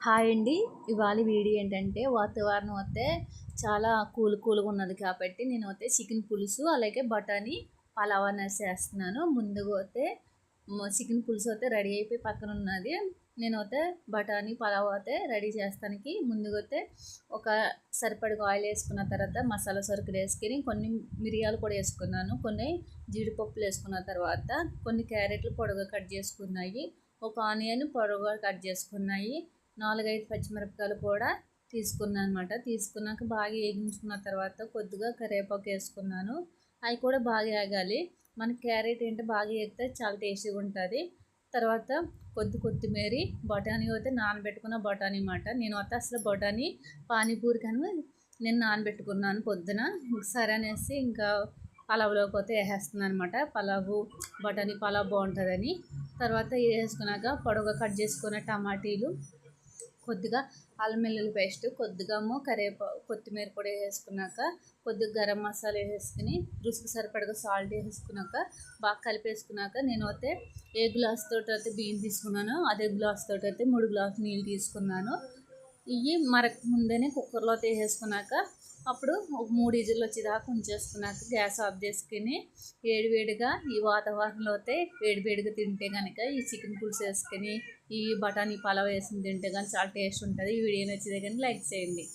Hi అండి. ఇవాళ video ఏంటంటే వాతావరణం అయితే చాలా కూల్ కూల్గా ఉన్నది కాబట్టి నేను అయితే చికెన్ పులుసు అలాగే బఠానీ పలావ్ అనేది చేస్తున్నాను. ముందుగా అయితే చికెన్ పులుసు అయితే రెడీ అయిపోయి పక్కన ఉన్నది. నేను అయితే బఠానీ పలావ్ అయితే రెడీ చేస్తానికి ముందుగా అయితే ఒక సరిపడిగా ఆయిల్ వేసుకున్న తర్వాత మసాలా సరుకులు వేసుకొని కొన్ని మిరియాలు కూడా వేసుకున్నాను కొన్ని జీడిపప్పులు వేసుకున్న తర్వాత కొన్ని క్యారెట్లు పొడవుగా కట్ చేసుకున్నాయి ఒక ఆనియన్ పొడవుగా కట్ చేసుకున్నాయి నాలుగైదు పచ్చిమిరపకాయలు కూడా తీసుకున్నాను అనమాట తీసుకున్నాక బాగా వేగించుకున్న తర్వాత కొద్దిగా కరివేపాకు వేసుకున్నాను. అవి కూడా బాగా వేగాలి మన క్యారెట్ ఏంటి బాగా వేస్తే చాలా టేస్టీగా ఉంటుంది. తర్వాత కొద్ది కొత్తిమీర బఠానీ అయితే నానబెట్టుకున్న బఠానీ అనమాట నేను అయితే అసలు బఠానీ పానీపూరి కానీ నేను నానబెట్టుకున్నాను పొద్దున. సరే అనేసి ఇంకా పలావ్లోకి పోతే వేసేస్తున్నాను అనమాట పలావు బఠానీ పలావ్ బాగుంటుందని. తర్వాత వేసుకున్నాక పొడవుగా కట్ చేసుకున్న టమాటీలు కొద్దిగా అల్లం వెల్లుల్లి పేస్ట్ కొద్దిగామో కరివేపా కొత్తిమీర పొడి వేసుకున్నాక కొద్దిగా గరం మసాలా వేసుకుని రుచికి సరిపడగా సాల్ట్ వేసుకున్నాక బాగా కలిపేసుకున్నాక నేను అయితే ఏ గ్లాస్ తోటి అయితే బియ్యం తీసుకున్నాను అదే గ్లాస్ తోటి అయితే మూడు గ్లాస్ నీళ్ళు తీసుకున్నాను. ఇవి మరక ముందేనే కుక్కర్లో వేసేసుకున్నాక అప్పుడు ఒక మూడు ఇజులు వచ్చేదాకా ఉంచేసుకున్నాక గ్యాస్ ఆఫ్ చేసుకుని వేడివేడిగా ఈ వాతావరణంలో అయితే వేడివేడిగా తింటే కనుక ఈ చికెన్ పులుసు వేసుకొని ఈ బఠానీ పలావ్ వేసుకుని తింటే కానీ చాలా టేస్ట్ ఉంటుంది. ఈ వీడియో నచ్చితే కానీ లైక్ చేయండి.